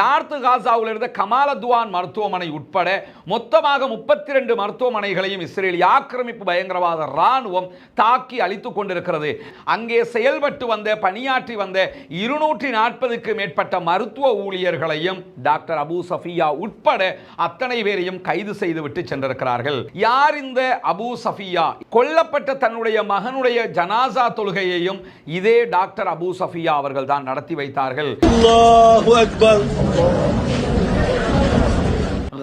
North காசாவில் இருந்த கமாலதுவான் மருத்துவமனை உட்பட மொத்தமாக முப்பத்தி ரெண்டு மருத்துவமனைகளையும் இஸ்ரேலிய ஆக்கிரமிப்பு பயங்கரவாத ராணுவம் தாக்கி அழித்து கொண்டிருக்கிறது. அங்கே செயல்பட்டு வந்த பணியாற்றி வந்த இருநூற்றி நாற்பதுக்கு மேற்பட்ட மருத்துவ ஊழியர்களையும் டாக்டர் அபு சஃபியா உட்பட அத்தனை பேரையும் கைது செய்துவிட்டு சென்றிருக்கிறார்கள். யார் இந்த அபு சஃபியா? கொல்லப்பட்ட தன்னுடைய மகனுடைய ஜனாசா தொழுகையையும் இதே டாக்டர் அபு சஃபியா அவர்கள் தான் நடத்தி வைத்தார்கள்.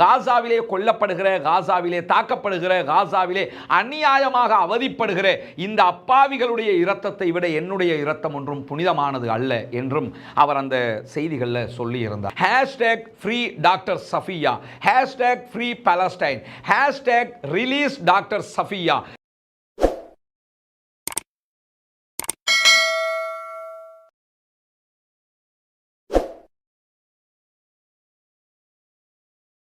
காசாவிலே கொல்லப்படுகிற காசாவிலே தாக்கப்படுகிற காசாவிலே அநியாயமாக அவதிப்படுகிற இந்த அப்பாவிகளுடைய இரத்தத்தை விட என்னுடைய இரத்தம் ஒன்றும் புனிதமானது அல்ல என்றும் அவர் அந்த செய்திகளில் சொல்லியிருந்தார். Hashtag free doctor Safiya hashtag free Palestine hashtag release doctor Safiya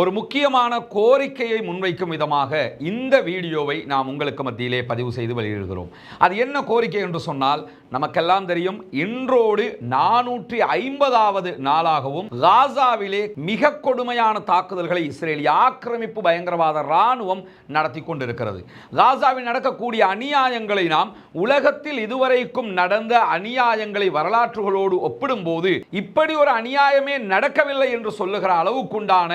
ஒரு முக்கியமான கோரிக்கையை முன்வைக்கும் விதமாக இந்த வீடியோவை நாம் உங்களுக்கு மத்தியிலே பதிவு செய்து வெளியிடுகிறோம். அது என்ன கோரிக்கை என்று சொன்னால் நமக்கெல்லாம் தெரியும் இன்றோடு நானூற்றி ஐம்பதாவது நாளாகவும் காசாவிலே மிக கொடுமையான தாக்குதல்களை இஸ்ரேலிய ஆக்கிரமிப்பு பயங்கரவாத இராணுவம் நடத்தி கொண்டிருக்கிறது. காசாவில் நடக்கக்கூடிய அநியாயங்களை நாம் உலகத்தில் இதுவரைக்கும் நடந்த அநியாயங்களை வரலாற்றுகளோடு ஒப்பிடும்போது இப்படி ஒரு அநியாயமே நடக்கவில்லை என்று சொல்லுகிற அளவுக்குண்டான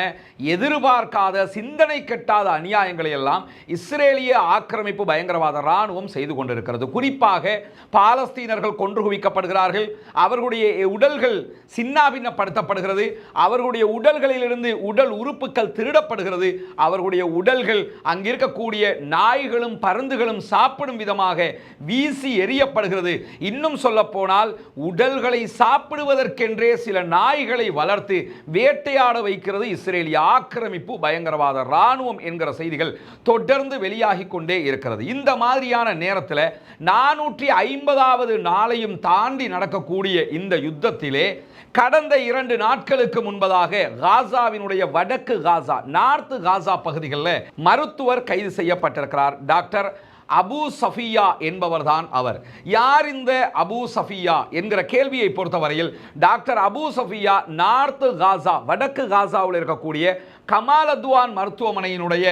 எதிர்பார்க்காத சிந்தனை கெட்டாத அநியாயங்களை எல்லாம் இஸ்ரேலிய ஆக்கிரமிப்பு பயங்கரவாத இராணுவம் செய்து கொண்டிருக்கிறது. குறிப்பாக பாலஸ்தீனர்கள் கொன்று குவிக்கப்படுகிறார்கள் அவர்களுடைய உடல்கள் சின்னாபின்னப்படுத்தப்படுகிறது. அவர்களுடைய உடல்களிலிருந்து உடல் உறுப்புகள் திருடப்படுகிறது. அவர்களுடைய உடல்கள் அங்கிருக்கக்கூடிய நாய்களும் பருந்துகளும் சாப்பிடும் விதமாக வீசி எறியப்படுகிறது. இன்னும் சொல்ல போனால் உடல்களை சாப்பிடுவதற்கென்றே சில நாய்களை வளர்த்து வேட்டையாட வைக்கிறது இஸ்ரேலிய ஆக்கிரமிப்பு பயங்கரவாத இராணுவம் என்கிற செய்திகள் தொடர்ந்து வெளியாகி கொண்டே இருக்கிறது. இந்த மாதிரியான நேரத்தில் நானூற்றி ஐம்பதாவது நாளையும் தாண்டி நடக்கக்கூடிய இந்த யுத்தத்திலே கடந்த இரண்டு நாட்களுக்கு முன்பதாக காசாவினுடைய வடக்கு காசா நார்த்து காசா பகுதிகளில் மருத்துவர் கைது செய்யப்பட்டிருக்கிறார். டாக்டர் அபு சஃபியா என்பவர்தான் அவர். யார் இந்த அபு சஃபியா என்கிற கேள்வியை பொறுத்தவரையில் doctor Abu Safiya north Gaza வடக்கு காசாவில் இருக்கக்கூடிய கமாலத்வான் மருத்துவமனையினுடைய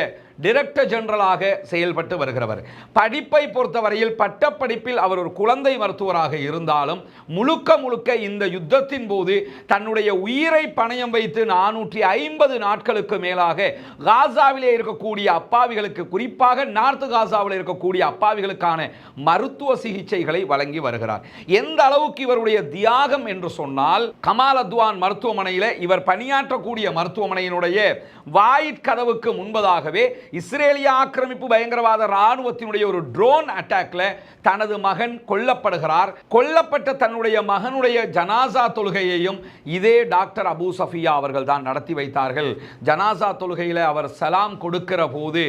டிரெக்டர் ஜெனரலாக செயல்பட்டு வருகிறவர். படிப்பை பொறுத்தவரையில் பட்டப்படிப்பில் அவர் ஒரு குழந்தை மருத்துவராக இருந்தாலும் முழுக்க முழுக்க இந்த யுத்தத்தின் போது தன்னுடைய உயிரை பணயம் வைத்து நானூற்றி ஐம்பது நாட்களுக்கு மேலாக காசாவிலே இருக்கக்கூடிய அப்பாவிகளுக்கு குறிப்பாக நார்த்து காசாவில் இருக்கக்கூடிய அப்பாவிகளுக்கான மருத்துவ சிகிச்சைகளை வழங்கி வருகிறார். எந்த அளவுக்கு இவருடைய தியாகம் என்று சொன்னால் கமால் அத்வான் மருத்துவமனையில் இவர் பணியாற்றக்கூடிய மருத்துவமனையினுடைய வாயிற்கதவுக்கு முன்பதாகவே இஸ்ரேலிய ஆக்கிரமிப்பு பயங்கரவாத ராணுவத்தினுடைய ஒரு ட்ரோன் அட்டாக்ல தனது மகன் கொல்லப்படுகிறார். கொல்லப்பட்ட தன்னுடைய மகனுடைய ஜனாசா தொழுகையையும் இதே டாக்டர் அபு சஃபியா அவர்கள் தான் நடத்தி வைத்தார்கள். ஜனாசா தொழுகையில் அவர் சலாம் கொடுக்கிற போது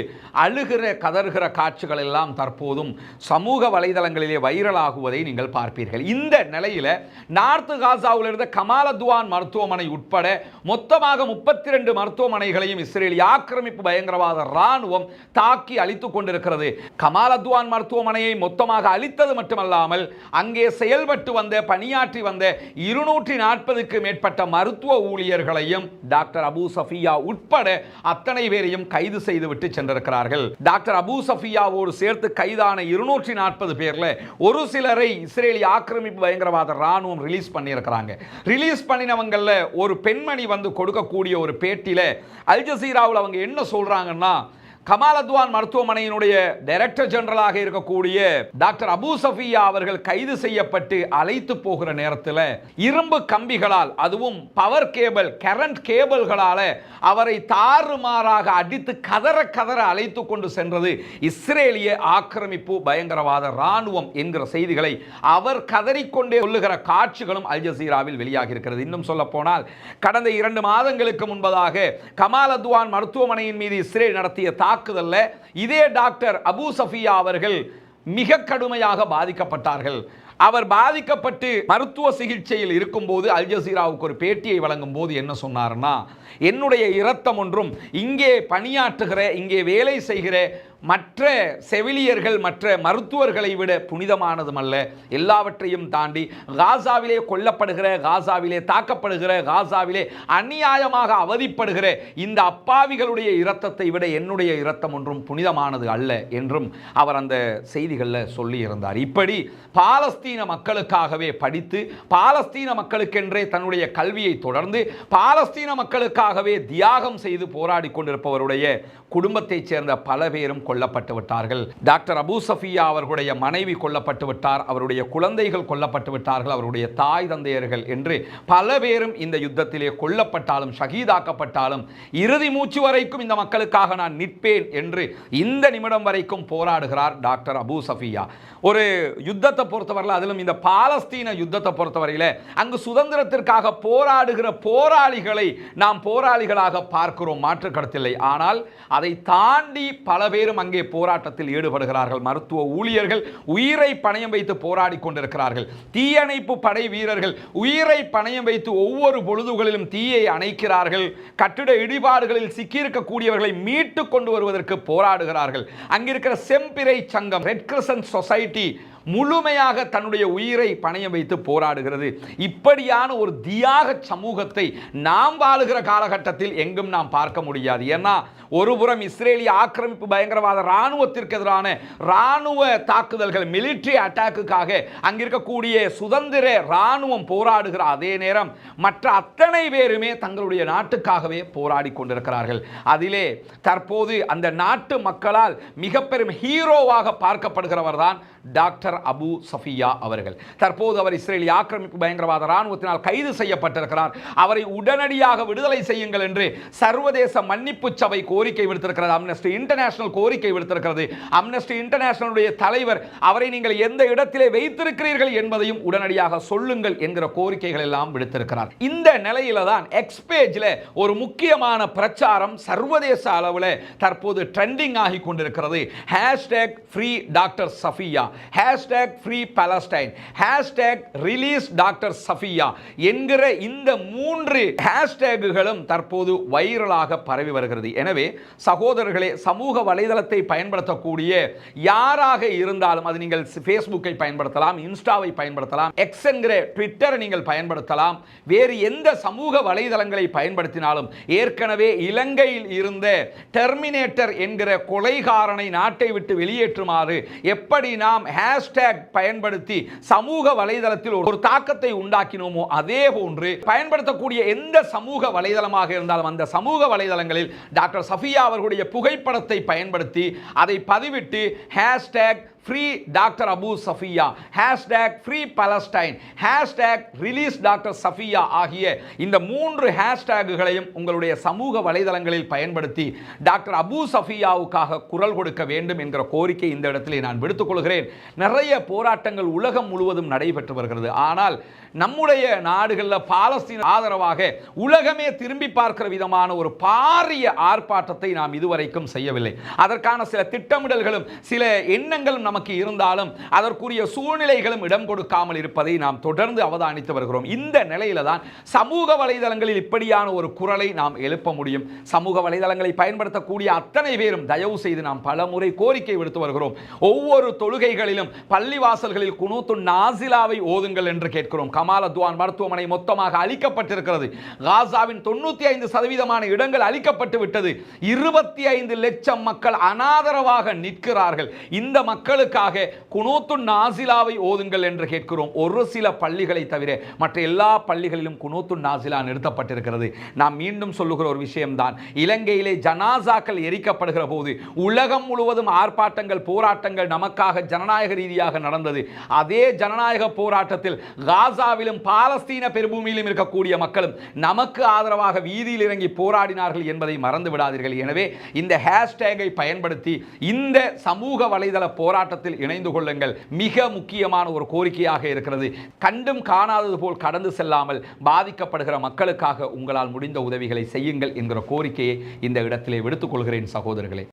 அழுகிற கதறுகிற காட்சிகள் எல்லாம் தற்போதும் சமூக வலைதளங்களிலே வைரலாகுவதை நீங்கள் பார்ப்பீர்கள். இந்த நிலையில் நார்த்து காசாவில் இருந்த கமாலத்வான் மருத்துவமனை உட்பட மொத்தமாக முப்பத்தி ரெண்டு மருத்துவமனைகளையும் இஸ்ரேலிய ஆக்கிரமிப்பு பயங்கரவாத ராணுவம் தாக்கி அழித்துக் கொண்டிருக்கிறது. கமாலத்வான் மருத்துவமனையை மொத்தமாக அழித்தது மட்டுமல்லாமல் அங்கே செயல்பட்டு வந்த பணியாற்றி வந்த இருநூற்றி நாற்பதுக்கு மேற்பட்ட மருத்துவ ஊழியர்களையும் டாக்டர் அபு சஃபியா உட்பட அத்தனை பேரையும் கைது செய்துவிட்டு சென்றிருக்கிறார்கள். டாக்டர் அபு சஃபியாவோடு சேர்த்து கைதான இருநூற்றி நாற்பது பேர்ல ஒரு சிலரை இஸ்ரேலிய ஆக்கிரமிப்பு பயங்கரவாத ராணுவம் ரிலீஸ் பண்ணியிருக்கிறாங்க. ரிலீஸ் பண்ணினவங்களில் ஒரு பெண்மணி வந்து கொடுக்கக்கூடிய ஒரு பேட்டியில் அல் ஜசீராவில் அவங்க என்ன சொல்கிறாங்கன்னா கமால் அத்வான் மருத்துவமனையினுடைய டைரக்டர் ஜெனரலாக இருக்கக்கூடிய டாக்டர் அபு சஃபியா அவர்கள் கைது செய்யப்பட்டு அழைத்து போகிற நேரத்தில் இரும்பு கம்பிகளால் அதுவும் பவர் கேபிள் கரண்ட் கேபிள்களால அவரை தாறுமாறாக அடித்து கதற கதற அழைத்து கொண்டு சென்றது இஸ்ரேலிய ஆக்கிரமிப்பு பயங்கரவாத ராணுவம் என்கிற செய்திகளை அவர் கதறிக்கொண்டே சொல்லுகிற காட்சிகளும் அல் ஜசீராவில் வெளியாகி இருக்கிறது. இன்னும் சொல்ல போனால் கடந்த இரண்டு மாதங்களுக்கு முன்பதாக கமால் அத்வான் மருத்துவமனையின் மீது இஸ்ரேல் நடத்திய தாக்குதலில். இதே டாக்டர் அபு சஃபியா அவர்கள் மிக கடுமையாக பாதிக்கப்பட்டார்கள். அவர் பாதிக்கப்பட்டு மருத்துவ சிகிச்சையில் இருக்கும்போது அல் ஜசீராவுக்கு ஒரு பேட்டியை வழங்கும் போது என்ன சொன்னார்னா என்னுடைய இரத்தம் ஒன்றும் இங்கே பணியாற்றுகிற இங்கே வேலை செய்கிற மற்ற செவிலியர்கள் மற்ற மருத்துவர்களை விட புனிதமானதும் அல்ல. எல்லாவற்றையும் தாண்டி காசாவிலே கொல்லப்படுகிற காசாவிலே தாக்கப்படுகிற காசாவிலே அநியாயமாக அவதிப்படுகிற இந்த அப்பாவிகளுடைய இரத்தத்தை விட என்னுடைய இரத்தம் ஒன்றும் புனிதமானது அல்ல என்றும் அவர் அந்த செய்திகளில் சொல்லியிருந்தார். இப்படி பாலஸ்தீன மக்களுக்காகவே படித்து பாலஸ்தீன மக்களுக்கென்றே தன்னுடைய கல்வியை தொடர்ந்து பாலஸ்தீன மக்களுக்காகவே தியாகம் செய்து போராடி கொண்டிருப்பவருடைய குடும்பத்தைச் சேர்ந்த பல பேரும் கொல்லப்பட்டு விட்டார்கள். டாக்டர் அபு சஃபியா அவர்களுடைய மனைவி கொல்லப்பட்டு விட்டார். அவருடைய குழந்தைகள் கொல்லப்பட்டு விட்டார்கள். அவருடைய தாய் தந்தையர்கள் என்று பல பேரும் இந்த யுத்தத்திலே கொல்லப்பட்டாலும் ஷகீதாக்கப்பட்டாலும் இறுதி மூச்சு வரைக்கும் இந்த மக்களுக்காக நான் நிற்பேன் என்று இந்த நிமிடம் வரைக்கும் போராடுகிறார் டாக்டர் அபு சஃபியா. ஒரு யுத்தத்தை பொறுத்தவரையில் அதிலும் இந்த பாலஸ்தீன யுத்தத்தை பொறுத்தவரையில் அங்கு சுதந்திரத்திற்காக போராடுகிற போராளிகளை நாம் போராளிகளாக பார்க்கிறோம். மாற்று கருத்தில்லை ஆனால் அதை தாண்டி பல பேரும் அங்கே போராட்டத்தில் ஈடுபடுகிறார்கள். மருத்துவ ஊழியர்கள் உயிரை பணயம் வைத்து போராடி கொண்டிருக்கிறார்கள். தீயணைப்பு படை வீரர்கள் உயிரை பணயம் வைத்து ஒவ்வொரு பொழுதுகளிலும் தீயை அணைக்கிறார்கள். கட்டிட இடிபாடுகளில் சிக்கியிருக்கக்கூடியவர்களை மீட்டு கொண்டு வருவதற்கு போராடுகிறார்கள். அங்கிருக்கிற செம்பிரை சங்கம் ரெட் கிரசன் சொசைட்டி முழுமையாக தன்னுடைய உயிரை பணையம் வைத்து போராடுகிறது. இப்படியான ஒரு தியாக சமூகத்தை நாம் வாழுகிற காலகட்டத்தில் எங்கும் நாம் பார்க்க முடியாது. ஏன்னா ஒருபுறம் இஸ்ரேலிய ஆக்கிரமிப்பு பயங்கரவாத இராணுவத்திற்கு எதிரான இராணுவ தாக்குதல்கள் மிலிட்ரி அட்டாக்குக்காக அங்கிருக்கக்கூடிய சுதந்திர இராணுவம் போராடுகிற அதே நேரம் மற்ற அத்தனை பேருமே தங்களுடைய நாட்டுக்காகவே போராடி கொண்டிருக்கிறார்கள். அதிலே தற்போது அந்த நாட்டு மக்களால் மிக பெரும் ஹீரோவாக பார்க்கப்படுகிறவர் தான் டாக்டர் அபு சஃபியா அவர்கள். தற்போது அவர் இஸ்ரேலிய ஆக்கிரமிப்பு பயங்கரவாத இராணுவத்தினால் கைது செய்யப்பட்டிருக்கிறார். அவரை உடனடியாக விடுதலை செய்யுங்கள் என்று சர்வதேச மன்னிப்பு சபை கோரிக்கை விடுத்திருக்கிறது. அம்னஸ்டி இன்டர்நேஷனல் கோரிக்கை விடுத்திருக்கிறது. அம்னஸ்டி இன்டர்நேஷனலுடைய தலைவர் அவரை நீங்கள் எந்த இடத்திலே வைத்திருக்கிறீர்கள் என்பதையும் உடனடியாக சொல்லுங்கள் என்கிற கோரிக்கைகள் எல்லாம் விடுத்திருக்கிறார். இந்த நிலையில தான் எக்ஸ்பேஜில் ஒரு முக்கியமான பிரச்சாரம் சர்வதேச அளவில் தற்போது ட்ரெண்டிங் ஆகி கொண்டிருக்கிறது. Hashtag free doctor Safiya hashtag free Palestine hashtag release doctor Safiya என்கிற இந்த மூன்று ஹேஷ்டேகுகளும் தற்போது வைரலாக பரவி வருகிறது. எனவே சகோதரர்களே சமூக வலைதளத்தை பயன்படுத்தக்கூடிய யாராக இருந்தாலும் அது நீங்கள் ஃபேஸ்புக்கை பயன்படுத்தலாம் இன்ஸ்டாவை பயன்படுத்தலாம் எக்ஸ் என்கிற ட்விட்டரை நீங்கள் பயன்படுத்தலாம் வேறு எந்த சமூக வலைதளங்களை பயன்படுத்தினாலும் ஏற்கனவே இலங்கையில் இருந்த டெர்மினேட்டர் என்கிற கொலைகாரனை நாட்டை விட்டு வெளியேற்றுமாறு எப்படி நாம் ஹேஷ்டேக் பயன்படுத்தி சமூக வலைதளத்தில் ஒரு தாக்கத்தை உண்டாக்கினோமோ அதே போன்று பயன்படுத்தக்கூடிய எந்த சமூக வலைதளமாக இருந்தாலும் அந்த சமூக வலைதளங்களில் டாக்டர் சஃபியா அவர்களுடைய புகைப்படத்தை பயன்படுத்தி அதை பதிவிட்டு hashtag free doctor Abu Safiya hashtag free Palestine hashtag release doctor Safiya ஆகிய இந்த மூன்று ஹேஷ்டேகுகளையும் உங்களுடைய சமூக வலைதளங்களில் பயன்படுத்தி டாக்டர் அபு சஃபியாவுக்காக குரல் கொடுக்க வேண்டும் என்கிற கோரிக்கை இந்த இடத்திலே நான் விடுத்துக் கொள்கிறேன். நிறைய போராட்டங்கள் உலகம் முழுவதும் நடைபெற்று வருகிறது. ஆனால் நம்முடைய நாடுகளில் பாலஸ்தீன் ஆதரவாக உலகமே திரும்பி பார்க்கிற விதமான ஒரு பாரிய ஆர்ப்பாட்டத்தை நாம் இதுவரைக்கும் செய்யவில்லை. அதற்கான சில திட்டமிடல்களும் சில எண்ணங்களும் நமக்கு இருந்தாலும் அதற்குரிய சூழ்நிலைகளும் இடம் கொடுக்காமல் இருப்பதை நாம் தொடர்ந்து அவதானித்து வருகிறோம். இந்த நிலையில தான் சமூக வலைதளங்களில் இப்படியான ஒரு குரலை நாம் எழுப்ப முடியும். சமூக வலைதளங்களை பயன்படுத்தக்கூடிய அத்தனை பேரும் தயவு செய்து நாம் பல முறை கோரிக்கை விடுத்து வருகிறோம். ஒவ்வொரு தொழுகைகளிலும் பள்ளிவாசல்களில் குனூத்து நாசிலாவை ஓதுங்கள் என்று கேட்கிறோம். கமால துவான் மருத்துவமனை மொத்தமாக அளிக்கப்பட்டிருக்கிறது காசாவின் தொண்ணூத்தி ஐந்து சதவீதமான இடங்கள் அளிக்கப்பட்டு விட்டது. இருபத்தி ஐந்து லட்சம் மக்கள் அனாதரவாக நிற்கிறார்கள். இந்த மக்கள் மக்களுக்காக குனூத்து நாசிலாவை ஓதுங்கள் என்று கேட்கிறோம். ஒரு சில பள்ளிகளை தவிர மற்ற எல்லா பள்ளிகளிலும் குனூத்து நாசிலா நிறுத்தப்பட்டிருக்கிறது. நாம் மீண்டும் சொல்லுகிற ஒரு விஷயம்தான். இலங்கையிலே ஜனாசாக்கள் எரிக்கப்படுகிற போது உலகம் முழுவதும் ஆர்ப்பாட்டங்கள் போராட்டங்கள் நமக்காக ஜனநாயக ரீதியாக நடந்தது. அதே ஜனநாயக போராட்டத்தில் காசாவிலும் பாலஸ்தீன பெருபூமியிலும் இருக்கக்கூடிய மக்களும் நமக்கு ஆதரவாக வீதியில் இறங்கி போராடினார்கள் என்பதை மறந்து விடாதீர்கள் எனவே இந்த ஹேஷ்டேகை பயன்படுத்தி இந்த சமூக வலைதள போராட்டத்தில் இணைந்து கொள்ளுங்கள். மிக முக்கியமான ஒரு கோரிக்கையாக இருக்கிறது. கண்டும் காணாதது போல் கடந்து செல்லாமல் பாதிக்கப்படுகிற மக்களுக்காக உங்களால் முடிந்த உதவிகளை செய்யுங்கள் என்கிற கோரிக்கையை இந்த இடத்திலே விடுத்துக் கொள்கிறேன் சகோதரர்களே.